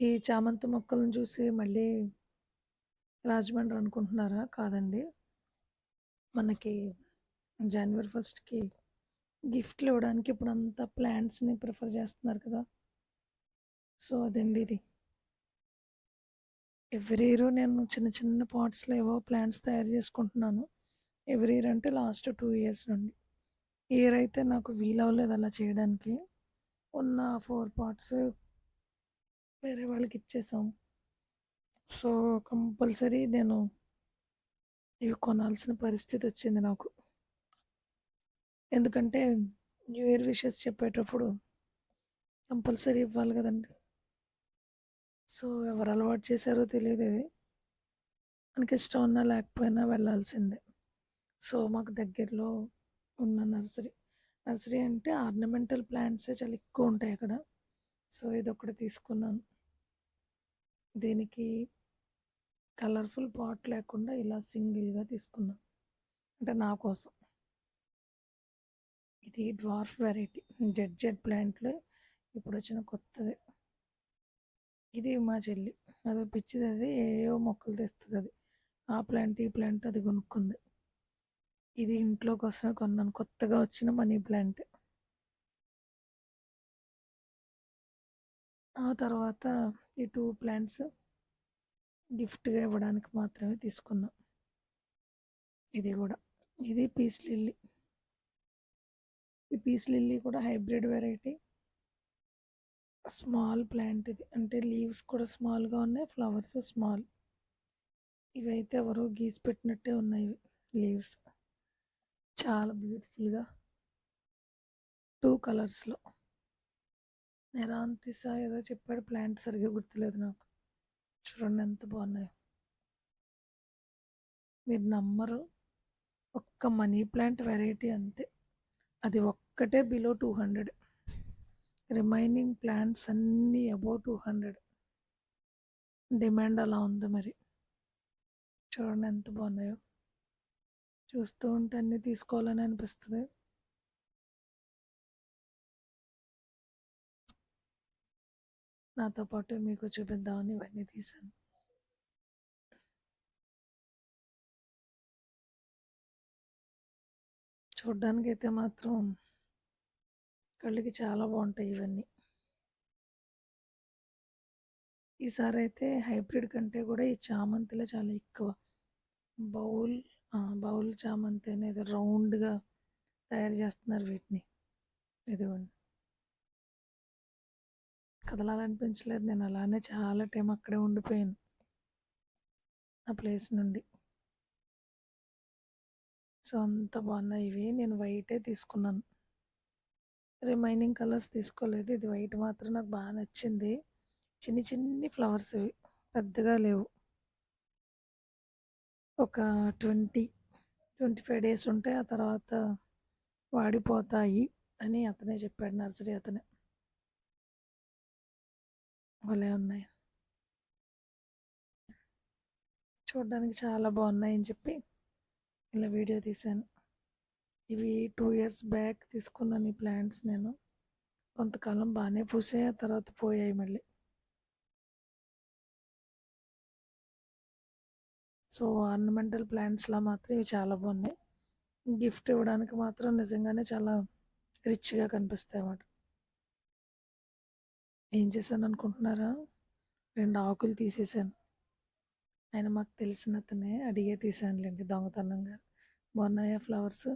ఈ చామంతి మొక్కలను చూసి మళ్ళీ రాజమండ్రి అనుకుంటున్నారా? కాదండి. మనకి జనవరి ఫస్ట్‌కి గిఫ్ట్‌లు ఇవ్వడానికి ఇప్పుడు అంతా ప్లాంట్స్‌ని ప్రిఫర్ చేస్తున్నారు కదా! సో, అదండి ఇది. ఎవ్రీ ఇయర్ నేను చిన్న చిన్న పాట్స్‌లో ఏవో ప్లాంట్స్ తయారు చేసుకుంటున్నాను. ఎవ్రీ ఇయర్ అంటే లాస్ట్ టూ ఇయర్స్ నుండి. ఇయర్ అయితే నాకు వీలవ్వలేదు అలా చేయడానికి. ఉన్న ఫోర్ పాట్స్ వేరే వాళ్ళకి ఇచ్చేసాం. సో, కంపల్సరీ నేను ఇవి కొనాల్సిన పరిస్థితి వచ్చింది నాకు. ఎందుకంటే న్యూ ఇయర్ విషెస్ చెప్పేటప్పుడు కంపల్సరీ ఇవ్వాలి కదండీ! సో, ఎవరు అలవాటు చేశారో తెలియదు అది మనకి ఇష్టం ఉన్నా లేకపోయినా వెళ్ళాల్సిందే. సో, మాకు దగ్గరలో ఉన్న నర్సరీ. నర్సరీ అంటే ఆర్నమెంటల్ ప్లాంట్సే చాలా ఎక్కువ ఉంటాయి అక్కడ. సో, ఇది ఒకటి తీసుకున్నాను. దీనికి కలర్‌ఫుల్ పాట్ లేకుండా ఇలా సింగిల్‌గా తీసుకున్నా. అంటే నా కోసం. ఇది డ్వార్ఫ్ వెరైటీ. జెడ్ జెడ్ ప్లాంట్లు ఇప్పుడు వచ్చిన కొత్తది. ఇది మా చెల్లి. అదో అది ఏవో మొక్కలు తెస్తుంది అది ఆ ప్లాంట్, ఈ ప్లాంట్ అది కొనుక్కుంది. ఇది ఇంట్లో కోసమే కొన్నాను. కొత్తగా వచ్చిన మనీ ప్లాంట్. ఆ తర్వాత ఈ టూ ప్లాంట్స్ గిఫ్ట్‌గా ఇవ్వడానికి మాత్రమే తీసుకున్నాం ఇది కూడా ఇది పీస్ లిల్లీ. ఈ పీస్ లిల్లీ కూడా హైబ్రిడ్ వెరైటీ. స్మాల్ ప్లాంట్ ఇది. అంటే లీవ్స్ కూడా స్మాల్‌గా ఉన్నాయి. Flowers small. ఇవైతే ఎవరో గీసి పెట్టినట్టే ఉన్నాయి లీవ్స్. చాలా బ్యూటిఫుల్‌గా టూ కలర్స్‌లో. నెరాంతిసా ఏదో చెప్పాడు ప్లాంట్ సరిగ్గా గుర్తులేదు నాకు. చూడండి ఎంత బాగున్నాయో. మీరు నమ్మరు. ఒక్క మనీ ప్లాంట్ వెరైటీ అంతే. అది ఒక్కటే బిలో 200. రిమైనింగ్ ప్లాంట్స్ అన్నీ అబౌ టూ హండ్రెడ్ డిమాండ్ అలా ఉంది మరి. చూడండి ఎంత బాగున్నాయో. చూస్తూ ఉంటే అన్నీ తీసుకోవాలని అనిపిస్తుంది నాతో పాటు మీకు చూపిద్దామని ఇవన్నీ తీశాను. చూడ్డానికైతే మాత్రం కళ్ళకి చాలా బాగుంటాయి ఇవన్నీ. ఈసారి అయితే హైబ్రిడ్ కంటే కూడా ఈ చామంతిలో చాలా ఎక్కువ. బౌల్ బౌల్ చామంతి అనేది రౌండ్‌గా తయారు చేస్తున్నారు వీటిని. ఇదిగోండి. కదలాలనిపించలేదు. నేను అలానే చాలా టైం అక్కడే ఉండిపోయాను. ఆ ప్లేస్ నుండి. సో, అంత బాగున్నాయి ఇవి. నేను వైటే తీసుకున్నాను. రిమైనింగ్ కలర్స్ తీసుకోలేదు. ఇది వైట్ మాత్రం నాకు బాగా నచ్చింది. చిన్ని చిన్ని ఫ్లవర్స్ ఇవి. పెద్దగా లేవు. ఒక 20, 25 డేస్ ఉంటే ఆ తర్వాత వాడిపోతాయి అని అతనే చెప్పాడు నర్సరీ అతనే. భలే ఉన్నాయి. చూడడానికి చాలా బాగున్నాయని చెప్పి ఇలా వీడియో తీశాను. ఇవి టూ ఇయర్స్ బ్యాక్ తీసుకున్నాను ఈ ప్లాంట్స్ నేను. కొంతకాలం బాగానే పూసాయి. ఆ తర్వాత పోయాయి మళ్ళీ. సో, ఆర్నమెంటల్ ప్లాంట్స్‌లా మాత్రం ఇవి చాలా బాగున్నాయి. గిఫ్ట్ ఇవ్వడానికి మాత్రం నిజంగానే చాలా రిచ్‌గా కనిపిస్తాయి అన్నమాట ఏం చేశాను అనుకుంటున్నారా రెండు ఆకులు తీసేసాను. ఆయన మాకు తెలిసిన అతనే. అడిగే తీసానులేండి దొంగతనంగా. బాగున్నాయా ఫ్లవర్స్?